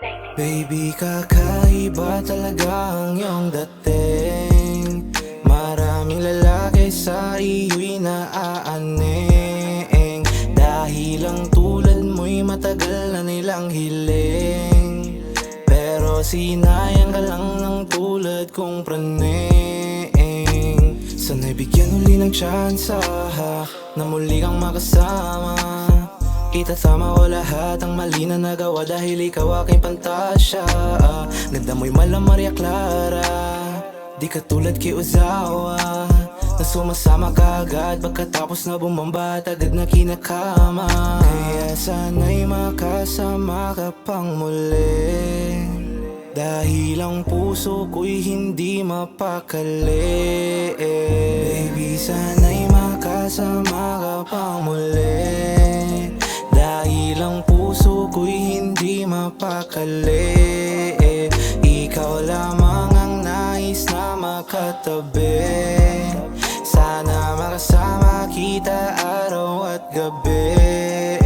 Baby, kakaiba talaga ang iyong dating. Maraming lalaki sa iyo'y naaaning. Dahil ang tulad mo'y matagal na nilang hiling. Pero sinayang ka lang ng tulad kong praning. Sana'y bigyan uli ng tsansa Na muli kang makasama Itatama ko lahat ang mali na nagawa Dahil ikaw aking pantasya. Ah, Ganda mo'y malang Maria Clara Di ka tulad kay Ozawa Na sumasama ka agad Pagkatapos na bumamba at agad na kinakama. Kaya sana'y makasama ka pang muli. Dahil ang puso ko'y hindi mapakali. Baby, sana'y makasama ka pang muli puso ko'y hindi mapakali Ikaw lamang ang nais na makatabi. Sana makasama kita araw at gabi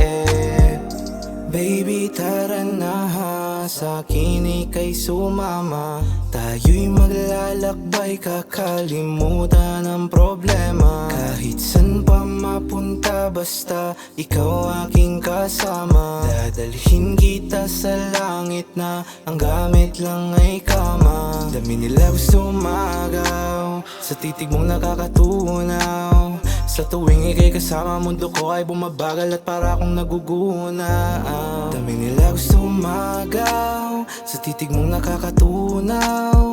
Baby tara na ha. Sa akin ika'y sumama. Tayo'y maglalakbay Kakalimutan ang problema. Kahit san pa mapunta Basta ikaw aking kasama. Dadalhin kita sa langit na Ang gamit lang ay kama. Dami nila gusto umagaw Sa titig mong nakakatunaw. Sa tuwing ikay kasama mundo ko ay bumabagal at para akong nagugunaw. Dami nila gusto umagaw Sa titig mong nakakatunaw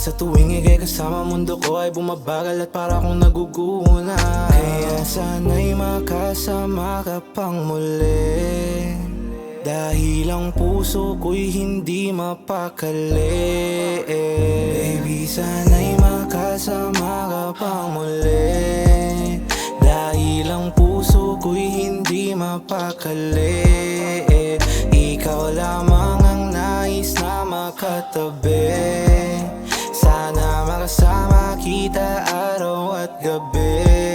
Sa tuwing ikay kasama mundo ko ay bumabagal at para akong nagugunaw Kaya sana'y makasama ka pang muli. Dahil ang puso ko'y hindi mapakali. Baby, sana'y makasama ka pang muli. Dahil ang puso ko'y hindi mapakali. Ikaw lamang ang nais na makatabi kita araw at gabi